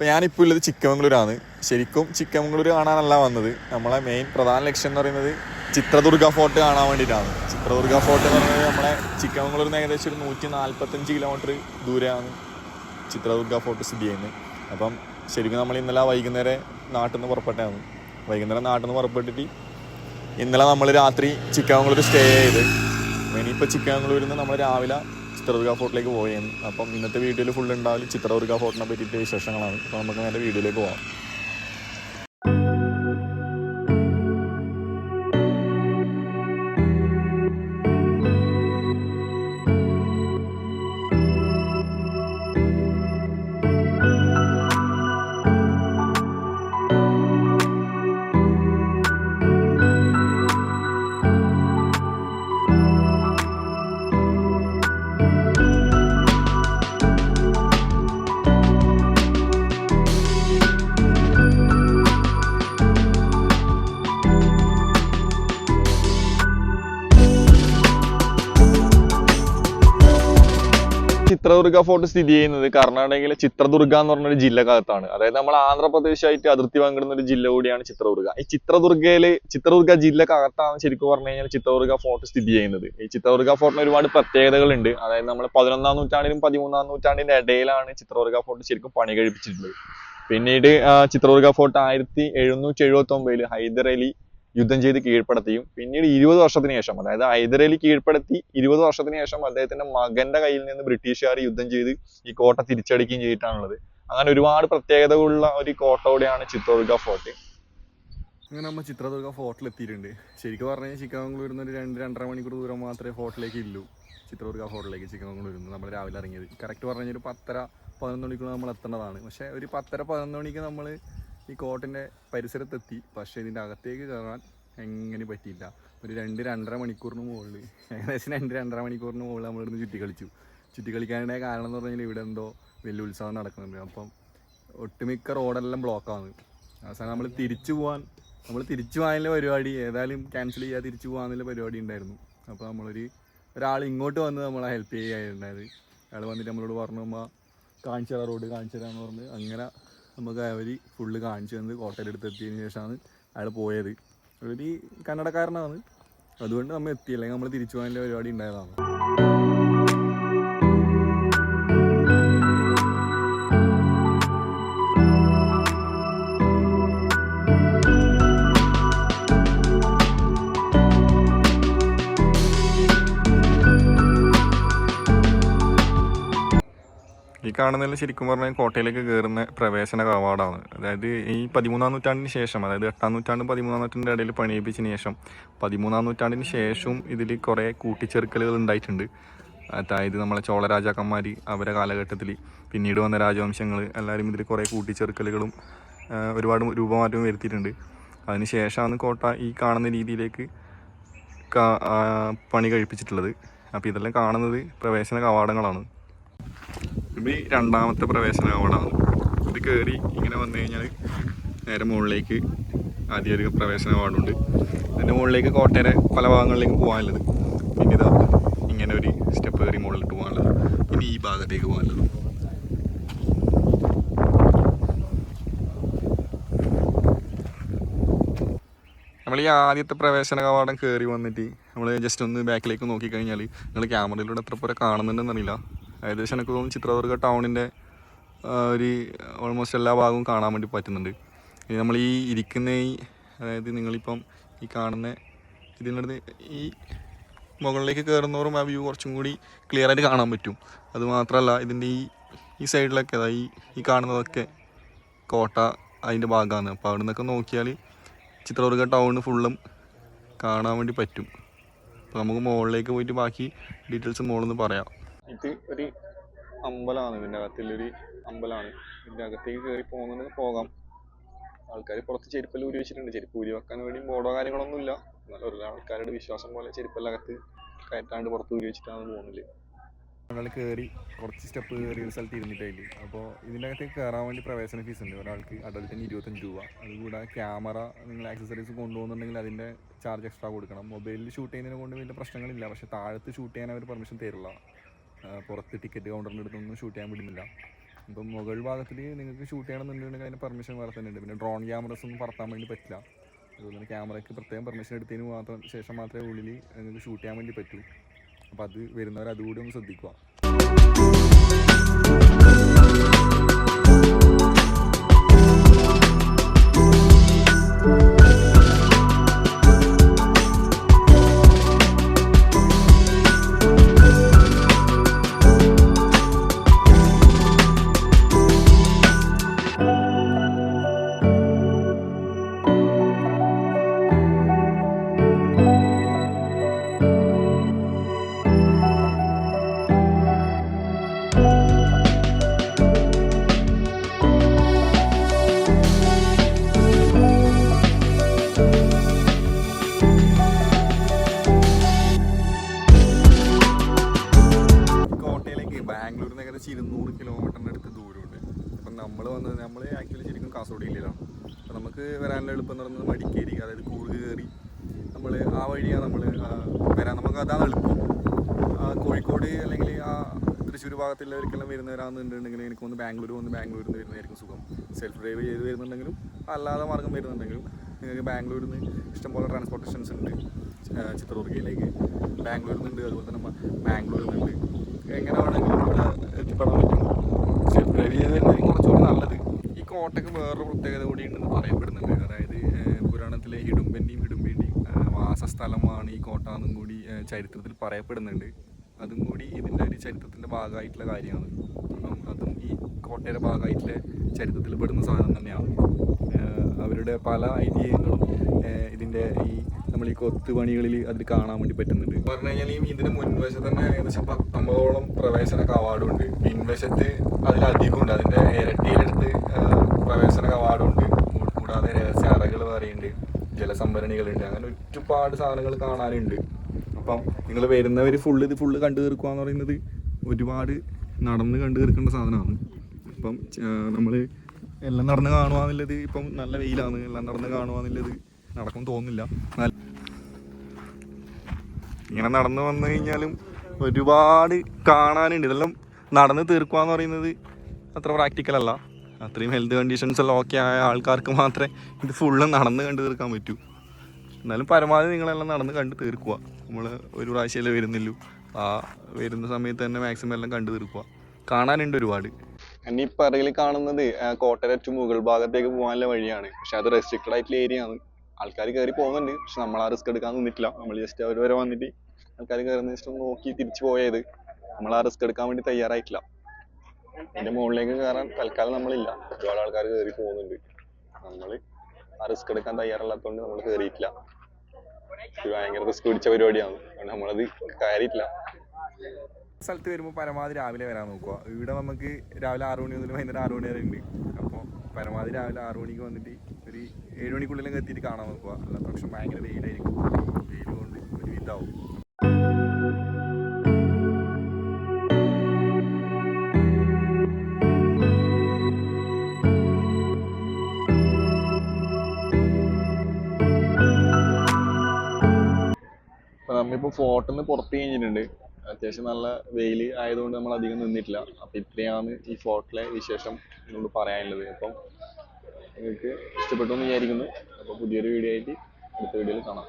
അപ്പോൾ ഞാനിപ്പോൾ ഉള്ളത് ചിക്കമംഗ്ലൂരാണ് ശരിക്കും ചിക്കമംഗ്ലൂർ കാണാനല്ല വന്നത്. നമ്മളെ മെയിൻ പ്രധാന ലക്ഷ്യം എന്ന് പറയുന്നത് ചിത്രദുർഗ ഫോർട്ട് കാണാൻ വേണ്ടിയിട്ടാണ്. ചിത്രദുർഗ ഫോർട്ട് എന്ന് പറയുന്നത് നമ്മളെ ചിക്കമംഗ്ലൂർ നിന്ന് ഏകദേശം ഒരു നൂറ്റി നാൽപ്പത്തഞ്ച് കിലോമീറ്റർ ദൂരെയാണ് ചിത്രദുർഗ ഫോർട്ട് സ്ഥിതി ചെയ്യുന്നത്. അപ്പം ശരിക്കും നമ്മൾ ഇന്നലെ വൈകുന്നേരം നാട്ടിൽ നിന്ന് പുറപ്പെട്ടാണ് വൈകുന്നേരം നാട്ടിൽ നിന്ന് പുറപ്പെട്ടിട്ട് ഇന്നലെ നമ്മൾ രാത്രി ചിക്കമംഗ്ലൂർ സ്റ്റേ ചെയ്ത്. ഇനിയിപ്പോൾ ചിക്കമംഗളൂരിൽ നിന്ന് നമ്മൾ രാവിലെ ചിത്രദുർഗ ഫോർട്ടിലേക്ക് പോയി. അപ്പം ഇന്നത്തെ വീഡിയോയിൽ ഫുൾ ഉണ്ടാവില്ല ചിത്രദുർഗ ഫോർട്ടിനെ പറ്റിയിട്ട് വിശേഷങ്ങളാണ്. അപ്പോൾ നമുക്ക് നേരെ വീഡിയോയിലേക്ക് പോകാം ചിത്രദുർഗ ഫോർട്ട് സ്ഥിതി ചെയ്യുന്നത് കർണാടകയിലെ ചിത്രദുർഗ എന്ന് പറഞ്ഞൊരു ജില്ലക്കകത്താണ്. അതായത് നമ്മൾ ആന്ധ്രാപ്രദേശായിട്ട് അതിർത്തി പങ്കിടുന്ന ഒരു ജില്ല കൂടിയാണ് ചിത്രദുർഗ. ഈ ചിത്രദുർഗയിൽ ചിത്രദുർഗ ജില്ലക്കകത്താണ് ശരിക്കും പറഞ്ഞു കഴിഞ്ഞാൽ ചിത്രദുർഗ ഫോർട്ട് സ്ഥിതി ചെയ്യുന്നത്. ഈ ചിത്രദുർഗ ഫോർട്ടിന് ഒരുപാട് പ്രത്യേകതകളുണ്ട്. അതായത് നമ്മൾ പതിനൊന്നാം നൂറ്റാണ്ടിലും പതിമൂന്നാം നൂറ്റാണ്ടിന്റെ ഇടയിലാണ് ചിത്രദുർഗ ഫോർട്ട് ശരിക്കും പണി കഴിപ്പിച്ചിട്ടുള്ളത്. പിന്നീട് ചിത്രദുർഗ ഫോർട്ട് ആയിരത്തി എഴുന്നൂറ്റി എഴുപത്തി ഒമ്പതിൽ ഹൈദർ അലി യുദ്ധം ചെയ്ത് കീഴ്പ്പെടുത്തിയും പിന്നീട് ഇരുപത് വർഷത്തിന് ശേഷം അതായത് ഹൈദരലി കീഴ്പ്പെടുത്തി ഇരുപത് വർഷത്തിന് ശേഷം അദ്ദേഹത്തിന്റെ മകന്റെ കയ്യിൽ നിന്ന് ബ്രിട്ടീഷുകാർ യുദ്ധം ചെയ്ത് ഈ കോട്ട തിരിച്ചടിക്കുകയും ചെയ്തിട്ടാണുള്ളത്. അങ്ങനെ ഒരുപാട് പ്രത്യേകതകളുള്ള ഒരു കോട്ട കൂടെയാണ് ചിത്രദുർഗ ഫോർട്ട്. അങ്ങനെ നമ്മൾ ചിത്രദുർഗ ഫോർട്ടിൽ എത്തിയിട്ടുണ്ട്. ശരിക്കും പറഞ്ഞാൽ കഴിഞ്ഞാൽ ചിക്കമംഗളൂരിൽ നിന്ന് ഒരു രണ്ട് രണ്ടര മണിക്കൂർ ദൂരം മാത്രമേ ഫോർട്ടിലേക്ക് ഇല്ലൂ. ചിത്രദുർഗ ഫോർട്ടിലേക്ക് ചിക്കമംഗളൂരിൽ നിന്ന് നമ്മൾ രാവിലെ ഇറങ്ങിയത്. കറക്റ്റ് പറഞ്ഞാൽ ഒരു പത്തര പതിനൊന്ന് മണിക്കൂർ നമ്മൾ എത്തേണ്ടതാണ്. പക്ഷേ ഒരു പത്തര പതിനൊന്ന് മണിക്ക് നമ്മൾ ഈ കോട്ടിന്റെ പരിസരത്തെത്തി. പക്ഷേ ഇതിന്റെ അകത്തേക്ക് കയറാൻ എങ്ങനെ പറ്റിയില്ല. ഒരു രണ്ട് രണ്ടര മണിക്കൂറിന് മുകളിൽ. ഏകദേശം രണ്ട് രണ്ടര മണിക്കൂറിന് മുകളിൽ നമ്മളിവിടുന്ന് ചുറ്റി കളിച്ചു. ചുറ്റി കളിക്കാനുള്ള കാരണം എന്ന് പറഞ്ഞു കഴിഞ്ഞാൽ ഇവിടെ എന്തോ വലിയ ഉത്സവം നടക്കുന്നുണ്ട്. അപ്പം ഒട്ടുമിക്ക റോഡെല്ലാം ബ്ലോക്കാണ് അവസാനം നമ്മൾ തിരിച്ചു പോകാൻ നമ്മൾ തിരിച്ചു പോകാനുള്ള പരിപാടി ഏതായാലും ക്യാൻസൽ ചെയ്യാതെ തിരിച്ചു പോകാനുള്ള പരിപാടി ഉണ്ടായിരുന്നു. അപ്പോൾ നമ്മളൊരു ഒരാൾ ഇങ്ങോട്ട് വന്ന് നമ്മളെ ഹെൽപ്പ് ചെയ്യുകയുണ്ടായത് അയാൾ വന്നിട്ട് നമ്മളോട് പറഞ്ഞു കാണിച്ചു തരാം റോഡ് കാണിച്ചു തരാമെന്ന് പറഞ്ഞ് അങ്ങനെ നമുക്ക് അവർ ഫുള്ള് കാണിച്ചു തന്നത് കോട്ടയിലെടുത്ത് എത്തിയതിന് ശേഷമാണ് അയാൾ പോയത്. ഒരു കന്നഡക്കാരനാണ് അതുകൊണ്ട് നമ്മൾ എത്തി. അല്ലെങ്കിൽ നമ്മൾ തിരിച്ചു പോകാനുള്ള പരിപാടി ഉണ്ടായതാണ്. കാണുന്നതിൽ ശരിക്കും പറഞ്ഞാൽ കോട്ടയിലേക്ക് കയറുന്ന പ്രവേശന കവാടമാണ് അതായത് ഈ പതിമൂന്നാം നൂറ്റാണ്ടിന് ശേഷം അതായത് എട്ടാം നൂറ്റാണ്ടും പതിമൂന്നാം നൂറ്റാണ്ടിന്റെ ഇടയിൽ പണിയിപ്പിച്ചതിന് ശേഷം പതിമൂന്നാം നൂറ്റാണ്ടിന് ശേഷവും ഇതിൽ കുറേ കൂട്ടിച്ചേർക്കലുകൾ ഉണ്ടായിട്ടുണ്ട്. അതായത് നമ്മളെ ചോള രാജാക്കന്മാർ അവരെ കാലഘട്ടത്തിൽ പിന്നീട് വന്ന രാജവംശങ്ങൾ എല്ലാവരും ഇതിൽ കുറേ കൂട്ടിച്ചേർക്കലുകളും ഒരുപാട് രൂപമാറ്റവും വരുത്തിയിട്ടുണ്ട്. അതിന് ശേഷമാണ് കോട്ട ഈ കാണുന്ന രീതിയിലേക്ക് പണി കഴിപ്പിച്ചിട്ടുള്ളത്. അപ്പോൾ ഇതെല്ലാം കാണുന്നത് പ്രവേശന കവാടങ്ങളാണ്. ഇത് രണ്ടാമത്തെ പ്രവേശന കവാടമാണ് ഇത് കയറി ഇങ്ങനെ വന്നു കഴിഞ്ഞാൽ നേരെ മുകളിലേക്ക് ആദ്യം പ്രവേശന കവാടമുണ്ട് ഇതിന്റെ മുകളിലേക്ക് കോട്ടയുടെ പല ഭാഗങ്ങളിലേക്ക് പോകാനുള്ളത്. പിന്നെ ഇതാ ഇങ്ങനെ ഒരു സ്റ്റെപ്പ് കയറി മുകളിലിട്ട് പോകാനുള്ളത്. പിന്നെ ഈ ഭാഗത്തേക്ക് പോകാനുള്ളത്. നമ്മൾ ഈ ആദ്യത്തെ പ്രവേശന കവാടം കയറി വന്നിട്ട് നമ്മൾ ജസ്റ്റ് ഒന്ന് ബാക്കിലേക്ക് നോക്കിക്കഴിഞ്ഞാൽ നിങ്ങൾ ക്യാമറയിലൂടെ എത്ര പോലെ കാണുന്നുണ്ടെന്ന് അറിയില്ല. ഏകദേശം എനിക്ക് തോന്നുന്നു ചിത്രദുർഗ ടൗണിന്റെ ഒരു ഓൾമോസ്റ്റ് എല്ലാ ഭാഗവും കാണാൻ വേണ്ടി പറ്റുന്നുണ്ട്. ഇനി നമ്മൾ ഈ ഇരിക്കുന്ന ഈ അതായത് നിങ്ങളിപ്പം ഈ കാണുന്ന ഇതിനടുത്ത് ഈ മുകളിലേക്ക് കയറുന്നവരും ആ വ്യൂ കുറച്ചും കൂടി ക്ലിയർ ആയിട്ട് കാണാൻ പറ്റും. അത് മാത്രമല്ല ഇതിന്റെ ഈ ഈ സൈഡിലൊക്കെ അതാ ഈ ഈ കാണുന്നതൊക്കെ കോട്ട അതിന്റെ ഭാഗമാണ്. അപ്പോൾ അവിടെ നിന്നൊക്കെ നോക്കിയാൽ ചിത്രദുർഗ ടൗൺ ഫുള്ളും കാണാൻ വേണ്ടി പറ്റും. അപ്പോൾ നമുക്ക് മുകളിലേക്ക് പോയിട്ട് ബാക്കി ഡീറ്റെയിൽസ് മുകളിൽ നിന്ന് പറയാം. ഇത് ഒരു അമ്പലമാണ്. ഇതിന്റെ അകത്തുള്ളൊരു അമ്പലമാണ്. ഇതിന്റെ അകത്തേക്ക് കയറി പോകുന്നുണ്ടെങ്കിൽ പോകാം. ആൾക്കാർ പുറത്ത് ചെരുപ്പെല്ലാം ഊരി വെച്ചിട്ടുണ്ട്. ചെരുപ്പ് ഊരി വെക്കാൻ വേണ്ടി ബോർഡോ കാര്യങ്ങളൊന്നുമില്ല. എന്നാലും ഒരു ആൾക്കാരുടെ വിശ്വാസം പോലെ ചെരുപ്പെല്ലാം അകത്ത് കയറ്റാണ്ട് പുറത്ത് ഊരി വെച്ചിട്ടാണ് പോകുന്നത്. ഒരാൾ കയറി കുറച്ച് സ്റ്റെപ്പ് കയറി ഒരു സ്ഥലത്ത് ഇരുന്നിട്ടായില്ല അപ്പോൾ ഇതിന്റെ അകത്തേക്ക് കയറാൻ വേണ്ടി പ്രവേശന ഫീസ് ഉണ്ട്. ഒരാൾക്ക് അഡൽറ്റിന് ഇരുപത്തഞ്ച് രൂപ. അതുകൂടാതെ ക്യാമറ നിങ്ങൾ ആക്സസറീസ് കൊണ്ടുപോകുന്നുണ്ടെങ്കിൽ അതിന്റെ ചാർജ് എക്സ്ട്രാ കൊടുക്കണം. മൊബൈലിൽ ഷൂട്ട് ചെയ്യുന്നതിനെ കൊണ്ട് വലിയ പ്രശ്നങ്ങളില്ല. പക്ഷേ താഴത്ത് ഷൂട്ട് ചെയ്യാൻ അവർ പെർമിഷൻ തരില്ല പുറത്ത് ടിക്കറ്റ് കൗണ്ടറിന്റെ അടുത്തൊന്നും ഷൂട്ട് ചെയ്യാൻ വിടുന്നില്ല. അപ്പം മുകൾ ഭാഗത്തിൽ നിങ്ങൾക്ക് ഷൂട്ട് ചെയ്യണമെന്നുണ്ടെങ്കിൽ അതിന് പെർമിഷൻ വേറെ തന്നെ ഉണ്ട്. പിന്നെ ഡ്രോൺ ക്യാമറസ് ഒന്നും പറത്താൻ വേണ്ടി പറ്റില്ല. അതുപോലെ തന്നെ ക്യാമറയ്ക്ക് പ്രത്യേകം പെർമിഷൻ എടുത്തതിന് മാത്രം ശേഷം മാത്രമേ ഉള്ളിൽ നിങ്ങൾക്ക് ഷൂട്ട് ചെയ്യാൻ വേണ്ടി പറ്റൂ. അപ്പോൾ അത് വരുന്നവർ അതുകൂടി ഒന്ന് ശ്രദ്ധിക്കുക. നമ്മൾ ആ വഴിയാണ് നമ്മൾ വരാൻ നമുക്ക് അതാണ് എളുപ്പം. കോഴിക്കോട് അല്ലെങ്കിൽ ആ തൃശ്ശൂർ ഭാഗത്തുള്ളവർക്കെല്ലാം വരുന്നവരാണെന്നുണ്ടെങ്കിൽ എനിക്ക് ഒന്ന് ബാംഗ്ലൂർ വന്ന് ബാംഗ്ലൂരിൽ നിന്ന് വരുന്നതായിരിക്കും സുഖം. സെൽഫ് ഡ്രൈവ് ചെയ്ത് വരുന്നുണ്ടെങ്കിലും അല്ലാതെ മാർഗം വരുന്നുണ്ടെങ്കിലും നിങ്ങൾക്ക് ബാംഗ്ലൂരിൽ നിന്ന് ഇഷ്ടംപോലെ ട്രാൻസ്പോർട്ടേഷൻസ് ഉണ്ട്. ചിത്രദുർഗയിലേക്ക്. ബാംഗ്ലൂരിൽ നിന്നുണ്ട് അതുപോലെ തന്നെ മാംഗ്ലൂരിൽ നിന്നുണ്ട് എങ്ങനെ വേണമെങ്കിലും ഇവിടെ എത്തിപ്പെടാൻ പറ്റും. സെൽഫ് ഡ്രൈവ് ചെയ്ത് വരുന്നതായിരിക്കും കുറച്ചുകൂടി നല്ലത്. ഈ കോട്ടയ്ക്ക് വേറൊരു പ്രത്യേകത കൂടി ഉണ്ടെന്ന് പറയപ്പെടുന്നുണ്ട്. അതായത് വാസസ്ഥലമാണ് ഈ കോട്ട എന്നും കൂടി ചരിത്രത്തിൽ പറയപ്പെടുന്നുണ്ട്. അതും കൂടി ഇതിന്റെ ഒരു ചരിത്രത്തിന്റെ ഭാഗമായിട്ടുള്ള കാര്യമാണ്. അപ്പം അതും ഈ കോട്ടയുടെ ഭാഗമായിട്ടുള്ള ചരിത്രത്തിൽ പെടുന്ന സാധനം തന്നെയാണ്. അവരുടെ പല ഐതിഹ്യങ്ങളും ഇതിന്റെ ഈ നമ്മൾ ഈ കൊത്തുപണികളിൽ അതിൽ കാണാൻ വേണ്ടി പറ്റുന്നുണ്ട്. പറഞ്ഞു കഴിഞ്ഞാൽ ഈ ഇതിന് മുൻവശത്ത് തന്നെ ഏകദേശം പത്തൊമ്പതോളം പ്രവേശന കവാടമുണ്ട്. പിൻവശത്ത് അതിലധികം ഉണ്ട് അതിന്റെ ഇരട്ടിയിലെടുത്ത് പ്രവേശന കവാടമുണ്ട്. കൂടാതെ രഹസ്യ അറകൾ വേറെയുണ്ട് ജലസംഭരണികളുണ്ട്. അങ്ങനെ ഒരുപാട് സാധനങ്ങൾ കാണാനുണ്ട്. അപ്പം നിങ്ങൾ വരുന്നവർ ഫുള്ള് ഇത് ഫുള്ള് കണ്ടു തീർക്കുക എന്ന് പറയുന്നത് ഒരുപാട് നടന്ന് കണ്ടു തീർക്കേണ്ട സാധനമാണ്. അപ്പം നമ്മൾ എല്ലാം നടന്ന് കാണുക ഇപ്പം നല്ല വെയിലാണ്. എല്ലാം നടന്ന് കാണുക എന്നുള്ളത് നടക്കും തോന്നുന്നില്ല. നല്ല ഇങ്ങനെ നടന്നു വന്നു കഴിഞ്ഞാലും ഒരുപാട് കാണാനുണ്ട്. ഇതെല്ലാം നടന്ന് തീർക്കുക എന്ന് പറയുന്നത് അത്ര പ്രാക്ടിക്കൽ അല്ല. അത്രയും ഹെൽത്ത് കണ്ടീഷൻസ് എല്ലാം ഓക്കെ ആയ ആൾക്കാർക്ക് മാത്രമേ ഇത് ഫുള്ള് നടന്ന് കണ്ടു തീർക്കാൻ പറ്റൂ. എന്നാലും പരമാവധി നിങ്ങളെല്ലാം നടന്ന് കണ്ടു തീർക്കുക. നമ്മൾ ഒരു പ്രാവശ്യമല്ലേ വരുന്നില്ലു ആ വരുന്ന സമയത്ത് തന്നെ മാക്സിമം എല്ലാം കണ്ടു തീർക്കുക. കാണാനുണ്ട് ഒരുപാട്. ഈ പിറകിൽ കാണുന്നത് കോട്ടയുടെ ഏറ്റവും മുകൾ ഭാഗത്തേക്ക് പോകാനുള്ള വഴിയാണ്. പക്ഷെ അത് റെസ്ട്രിക്റ്റഡ് ആയിട്ടുള്ള ഏരിയ ആണ്. ആൾക്കാർ കയറി പോകുന്നുണ്ട്. പക്ഷെ നമ്മൾ ആ റിസ്ക് എടുക്കാൻ നിന്നിട്ടില്ല. നമ്മൾ ജസ്റ്റ് അവർ വരെ വന്നിട്ട് ആൾക്കാർ കയറുന്ന നോക്കി തിരിച്ചു പോയത്. നമ്മൾ ആ റിസ്ക് എടുക്കാൻ വേണ്ടി തയ്യാറായിട്ടില്ല. അതിന്റെ മുകളിലേക്ക് കയറാൻ തൽക്കാലം നമ്മളില്ല. ഒരുപാട് ആൾക്കാർ കയറി പോകുന്നുണ്ട്. നമ്മൾ ആ റിസ്ക് എടുക്കാൻ തയ്യാറല്ലാത്തതുകൊണ്ട് നമ്മൾ കയറിയിട്ടില്ല ഭയങ്കര റിസ്ക് പിടിച്ച പരിപാടിയാണ്. അതുകൊണ്ട് നമ്മളത് കയറിയിട്ടില്ല സ്ഥലത്ത് വരുമ്പോൾ പരമാവധി രാവിലെ വരാൻ നോക്കുക. ഇവിടെ നമുക്ക് രാവിലെ ആറു മണി മുതൽ വൈകുന്നേരം ആറു മണി വരെ ഉണ്ട്. അപ്പോൾ പരമാവധി രാവിലെ ആറു മണിക്ക് വന്നിട്ട് ഒരു ഏഴ് മണിക്കുള്ളിൽ എത്തിയിട്ട് കാണാൻ നോക്കുക. അല്ലാത്ത പക്ഷം ഭയങ്കര വെയിലായിരിക്കും. വെയിൽ കൊണ്ട് ഒരു ഇതാവും അപ്പൊ നമ്മളിപ്പോ ഫോർട്ടിന്ന് പുറത്ത് കഴിഞ്ഞിട്ടുണ്ട്. അത്യാവശ്യം നല്ല വെയിൽ ആയതുകൊണ്ട് നമ്മൾ അധികം നിന്നിട്ടില്ല. അപ്പൊ ഇത്രയാണ് ഈ ഫോർട്ടിലെ വിശേഷം എന്നോട് പറയാനുള്ളത്. അപ്പം നിങ്ങൾക്ക് ഇഷ്ടപ്പെട്ടു എന്ന് വിചാരിക്കുന്നു. അപ്പോൾ പുതിയൊരു വീഡിയോ ആയിട്ട് അടുത്ത വീഡിയോയിൽ കാണാം.